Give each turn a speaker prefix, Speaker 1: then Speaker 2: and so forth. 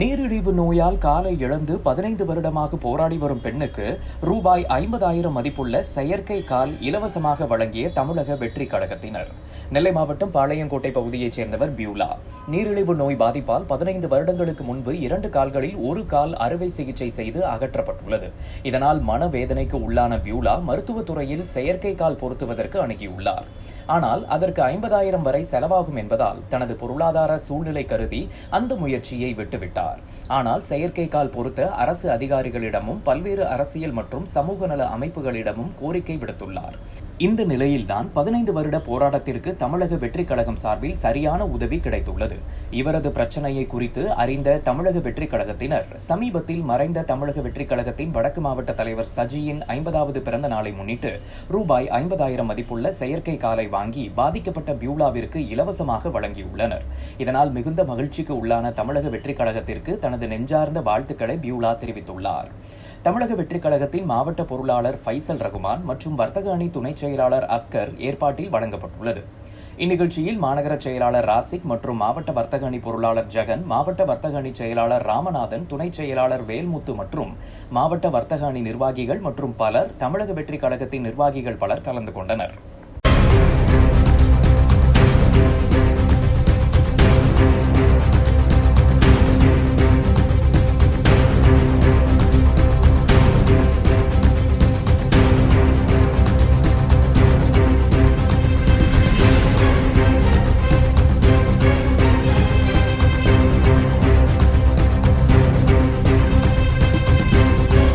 Speaker 1: நீரிழிவு நோயால் காலை இழந்து பதினைந்து வருடமாக போராடி வரும் பெண்ணுக்கு ரூபாய் ஐம்பதாயிரம் மதிப்புள்ள செயற்கை கால் இலவசமாக வழங்கிய தமிழக வெற்றி கழகத்தினர். நெல்லை மாவட்டம் பாளையங்கோட்டை பகுதியைச் சேர்ந்தவர் பியூலா. நீரிழிவு நோய் பாதிப்பால் பதினைந்து வருடங்களுக்கு முன்பு இரண்டு கால்களில் ஒரு கால் அறுவை சிகிச்சை செய்து அகற்றப்பட்டுள்ளது. இதனால் மனவேதனைக்கு உள்ளான பியூலா மருத்துவத்துறையில் செயற்கை கால் பொருத்துவதற்கு அணுகியுள்ளார். ஆனால் அதற்கு ஐம்பதாயிரம் வரை செலவாகும் என்பதால் தனது பொருளாதார சூழ்நிலை கருதி அந்த முயற்சியை விட்டுவிட்டார். தெரிவித்தார். ஆனால் செயற்கைக்கால் பொருத்த அரசு அதிகாரிகளிடமும் பல்வேறு அரசியல் மற்றும் சமூக நல அமைப்புகளிடமும் கோரிக்கை விடுத்துள்ளார். இந்த நிலையில்தான் பதினைந்து வருட போராட்டத்திற்கு தமிழக வெற்றி கழகம் சார்பில் சரியான உதவி கிடைத்துள்ளது. இவரது பிரச்சனையை குறித்து அறிந்த தமிழக வெற்றி கழகத்தினர் சமீபத்தில் மறைந்த தமிழக வெற்றி கழகத்தின் வடக்கு மாவட்ட தலைவர் சஜியின் ஐம்பதாவது பிறந்த நாளை முன்னிட்டு ரூபாய் ஐம்பதாயிரம் மதிப்புள்ள செயற்கை காலை வாங்கி பாதிக்கப்பட்ட பியூலாவிற்கு இலவசமாக வழங்கியுள்ளனர். இதனால் மிகுந்த மகிழ்ச்சிக்கு உள்ளான தமிழக வெற்றி கழகத்திற்கு தனது நெஞ்சார்ந்த வாழ்த்துக்களை பியூலா தெரிவித்துள்ளார். தமிழக வெற்றிக் கழகத்தின் மாவட்ட பொருளாளர் ஃபைசல் ரகுமான் மற்றும் வர்த்தக அணி துணைச் செயலாளர் அஸ்கர் ஏற்பாட்டில் வழங்கப்பட்டுள்ளது. இந்நிகழ்ச்சியில் மாநகர செயலாளர் ராசிக் மற்றும் மாவட்ட வர்த்தக அணி பொருளாளர் ஜெகன் மாவட்ட வர்த்தக அணி செயலாளர் ராமநாதன் துணைச் செயலாளர் வேல்முத்து மற்றும் மாவட்ட வர்த்தக அணி நிர்வாகிகள் மற்றும் பலர் தமிழக வெற்றிக் கழகத்தின் நிர்வாகிகள் பலர் கலந்து கொண்டனர்.